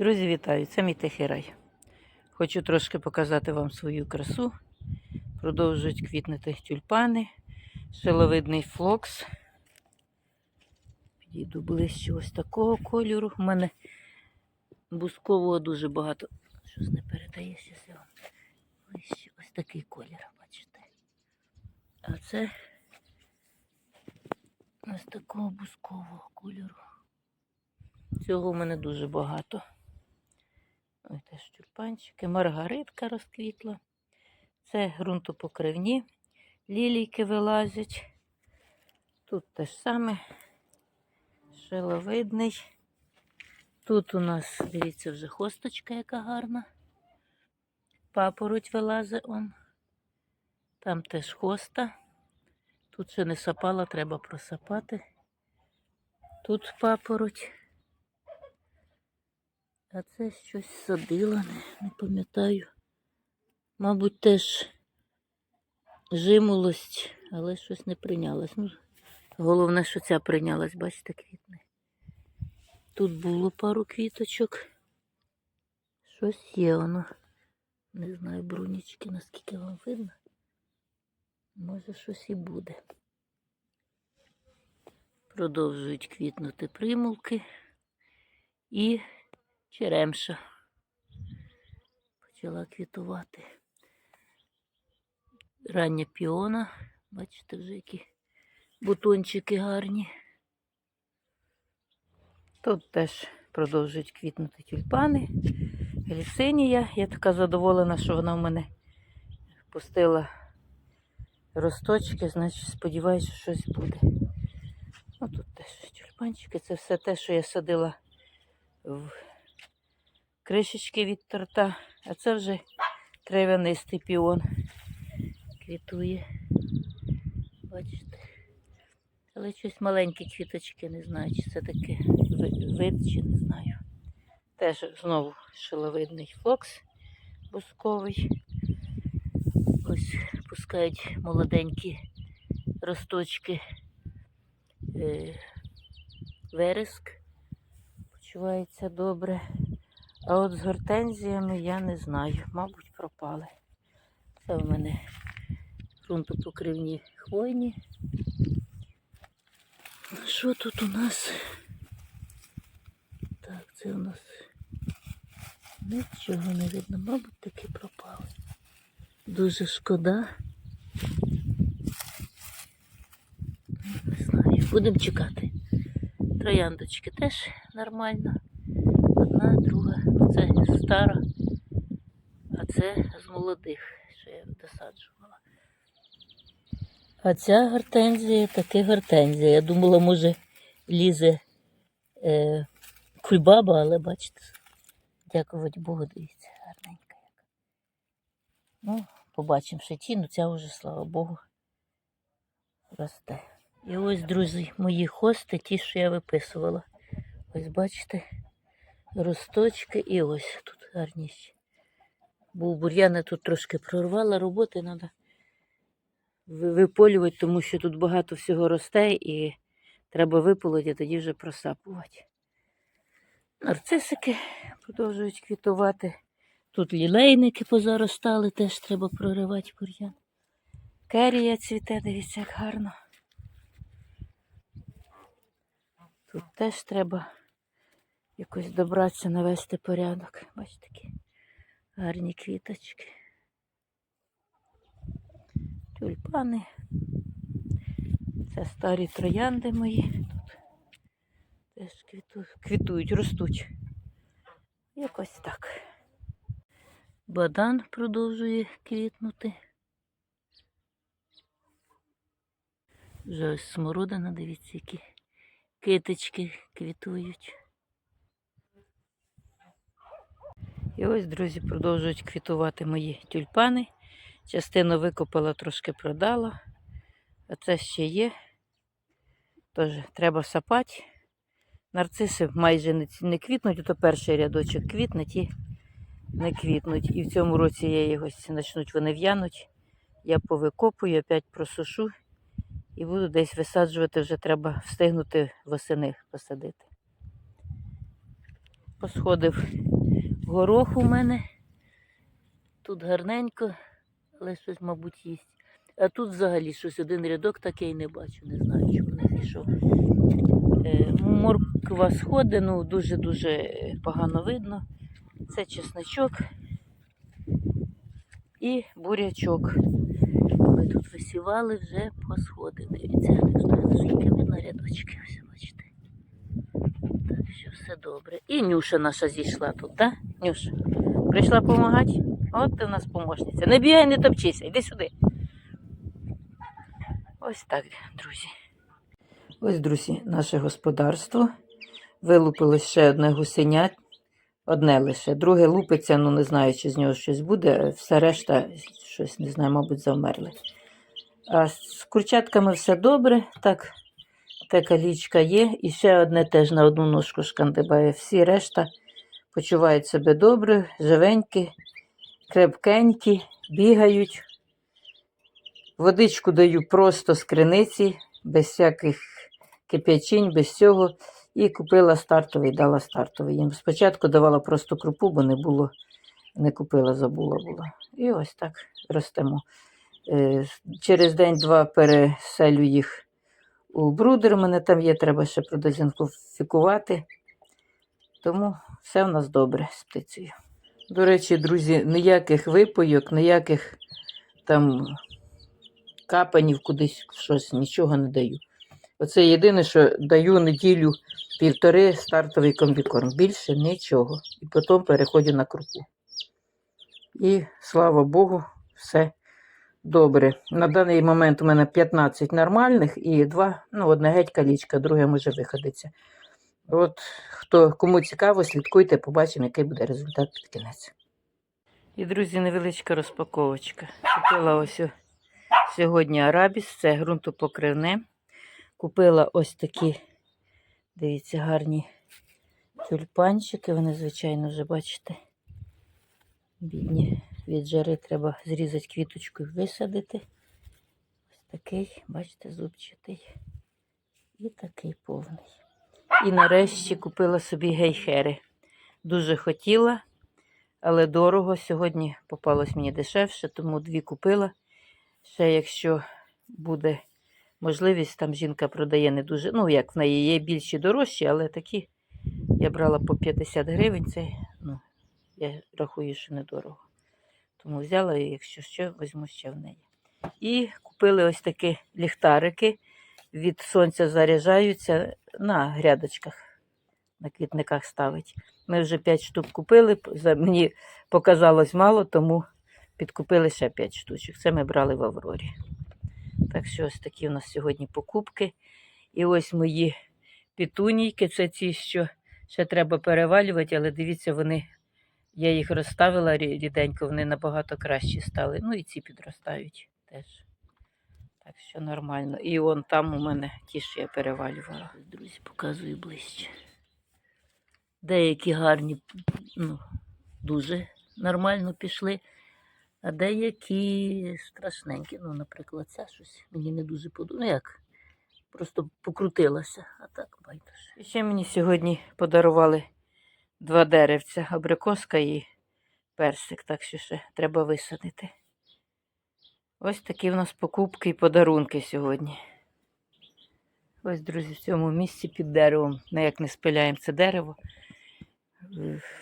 Друзі, вітаю! Це мій тихий рай. Хочу трошки показати вам свою красу. Продовжують квітнути тюльпани, шиловидний флокс. Підійду ближче ось такого кольору. У мене бускового дуже багато. Щось не передається я вам. Ближче ось такий колір, бачите. А це ось такого бускового кольору. Цього в мене дуже багато. Ось теж тюльпанчики, маргаритка розквітла. Це ґрунтопокривні, лілійки вилазять. Тут те ж саме шиловидний. Тут у нас, дивіться, вже хосточка, яка гарна. Папороть вилазить он. Там теж хоста. Тут ще не сапала, треба просапати. Тут папороть. А це щось садила, не, не пам'ятаю. Мабуть, теж жимолость, але щось не прийнялось. Ну, головне, що ця прийнялась, бачите, квітне. Тут було пару квіточок. Щось є воно. Не знаю, брунічки, наскільки вам видно. Може, щось і буде. Продовжують квітнути примулки і черемша почала квітувати. Рання піона. Бачите, вже які бутончики гарні. Тут теж продовжують квітнути тюльпани. Гліцинія. Я така задоволена, що вона в мене пустила росточки, значить, сподіваюся, що щось буде. Ну, тут теж тюльпанчики. Це все те, що я садила в кришечки від торта, а це вже трав'янистий піон квітує. Бачите? Але щось маленькі квіточки, не знаю, чи це таке вид, чи не знаю. Теж знову шиловидний флокс бусковий. Ось пускають молоденькі росточки е, вереск. Почувається добре. А от з гортензіями я не знаю. Мабуть, пропали. Це в мене ґрунтопокривні хвойні. Що тут у нас? Так, це у нас нічого не видно, мабуть, таки пропали. Дуже шкода. Не знаю, будемо чекати. Трояндочки теж нормально. Одна, друга. Стара, а це з молодих, що я досаджувала. А ця гортензія таки гортензія. Я думала, може, лізе е, кульбаба, але бачите, дякувати Богу, дивіться, гарненька яка. Ну, побачимо ще ті, ну ця вже, слава Богу, росте. І ось, друзі, мої хости, ті, що я виписувала. Ось бачите, росточки і ось тут гарніші. Був бур'ян, я тут трошки прорвала, роботи треба виполювати, тому що тут багато всього росте і треба виполоти, тоді вже просапувати. Нарцисики продовжують квітувати. Тут лілейники позаростали, теж треба проривати бур'ян. Керія цвіте, дивіться, як гарно. Тут теж треба якось добратися, навести порядок. Бачите, такі гарні квіточки. Тюльпани. Це старі троянди мої. Тут теж квіту, квітують, ростуть. Якось так. Бадан продовжує квітнути. Вже ось смородина, дивіться, які китички квітують. І ось, друзі, продовжують квітувати мої тюльпани. Частину викопала, трошки продала. А це ще є. Тож треба сапати. Нарциси майже не, квітнуть, то перший рядочок квітне, ті не квітнуть. І в цьому році я його почнуть вони в'януть. Я повикопую, опять просушу і буду десь висаджувати, вже треба встигнути восени посадити. Посходив Горох у мене. Тут гарненько, але щось, мабуть, їсть. А тут взагалі щось один рядок такий не бачу, не знаю, чому не зійшов. Морква сходить, ну дуже-дуже погано видно. Це чесночок і бурячок. Ми тут висівали вже по сходи. Дивіться, не знаю, наскільки видно рядочки. Ось бачите. Так що все добре. І Нюша наша зійшла тут, так? Нюша, прийшла допомагати? От ти в нас помощниця. Не бігай, не топчися, йди сюди. Ось так, друзі. Ось, друзі, наше господарство. Вилупилось ще одне гусеня. Одне лише. Друге лупиться, ну не знаю, чи з нього щось буде. Все решта, щось не знаю, мабуть, завмерли. А з курчатками все добре. Так, така лічка є. І ще одне теж на одну ножку шкандибає. Всі решта почувають себе добре, живенькі, крепкенькі, бігають. Водичку даю просто з криниці, без всяких кип'ячинь, без цього. І купила стартовий, дала стартовий. Їм спочатку давала просто крупу, бо не було, не купила, забула була. І ось так ростемо. Е, Через день-два переселю їх брудер. У мене там є, треба ще продезінфікувати. Тому все в нас добре з птицею. До речі, друзі, ніяких випойок, ніяких там капанів кудись щось, нічого не даю. Оце єдине, що даю неділю півтори стартовий комбікорм. Більше нічого. І потім переходжу на крупу. І слава Богу, все добре. На даний момент у мене 15 нормальних і два, ну, одне геть калічка, друге може виходиться. От хто кому цікаво, слідкуйте, побачимо, який буде результат під кінець. І, друзі, невеличка розпаковочка. Купила ось сьогодні арабіс, це ґрунтопокривне. Купила ось такі, дивіться, гарні тюльпанчики. Вони, звичайно, вже бачите. Бідні від жари треба зрізати квіточку і висадити. Ось такий, бачите, зубчатий. І такий повний. І нарешті купила собі гейхери. Дуже хотіла, але дорого. Сьогодні попалось мені дешевше, тому дві купила. Ще якщо буде можливість, там жінка продає не дуже. Ну, як в неї є більші дорожчі, але такі я брала по 50 гривень. Це, ну, я рахую, що недорого. Тому взяла і якщо що, візьму ще в неї. І купили ось такі ліхтарики. Від сонця заряджаються на грядочках, на квітниках ставить. Ми вже 5 штук купили. Мені показалось мало, тому підкупили ще 5 штучок. Це ми брали в Аврорі. Так що ось такі у нас сьогодні покупки. І ось мої пітунійки, це ті, що ще треба перевалювати, але дивіться, вони, я їх розставила ріденько, вони набагато кращі стали. Ну і ці підростають теж. Так що нормально. І вон там у мене ті, що я перевалювала. Друзі, показую ближче. Деякі гарні, ну, дуже нормально пішли. А деякі страшненькі. Ну, наприклад, ця щось мені не дуже подобається. Ну як? Просто покрутилася, а так байдуже. І ще мені сьогодні подарували два деревця, абрикоска і персик, так що ще треба висадити. Ось такі в нас покупки і подарунки сьогодні. Ось, друзі, в цьому місці під деревом, не як не спиляємо це дерево.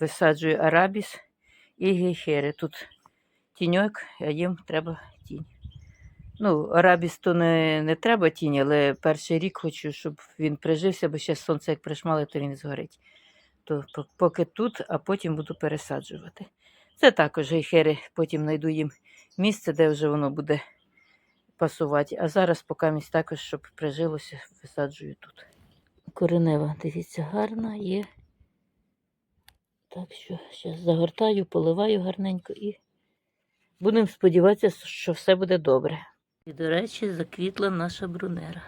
Висаджую арабіс і гейхери. Тут тіньок, а їм треба тінь. Ну, арабіс то не, не треба тінь, але перший рік хочу, щоб він прижився, бо ще сонце як пришмали, то він згорить. То поки тут, а потім буду пересаджувати. Це також гейхери, потім знайду їм місце, де вже воно буде пасувати. А зараз поки місць також, щоб прижилося, висаджую тут. Коренева, дивіться, гарна є. Так що зараз загортаю, поливаю гарненько і будемо сподіватися, що все буде добре. І, до речі, заквітла наша брунера.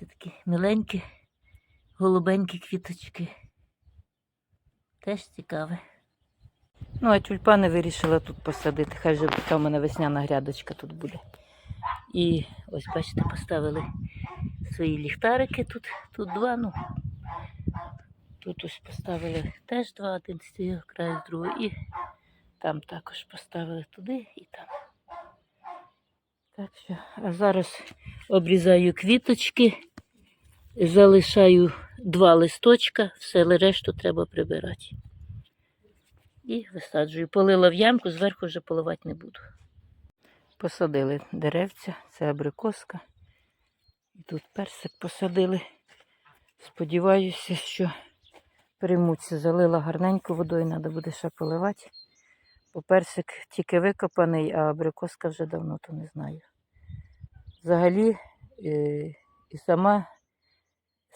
Це такі миленькі, голубенькі квіточки. Теж цікаве. Ну, а тюльпани вирішила тут посадити. Хай вже така в мене весняна грядочка тут буде. І ось, бачите, поставили свої ліхтарики тут. Тут два, ну. Тут ось поставили теж два, один з цього краю, з другого. І там також поставили туди і там. Так що, а зараз обрізаю квіточки, залишаю два листочка, все решту треба прибирати. І висаджую. Полила в ямку, зверху вже поливати не буду. Посадили деревця, це абрикоска. Тут персик посадили. Сподіваюся, що приймуться. Залила гарненько водою, треба буде ще поливати. Бо персик тільки викопаний, а абрикоска вже давно, то не знаю. Взагалі е, і сама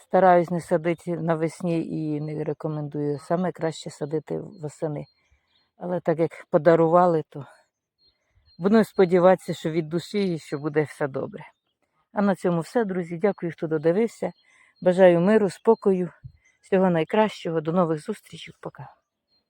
стараюсь не садити навесні і не рекомендую. Саме краще садити восени. Але так як подарували, то буду сподіватися, що від душі і що буде все добре. А на цьому все, друзі. Дякую, хто додивився. Бажаю миру, спокою, всього найкращого. До нових зустрічей. Пока.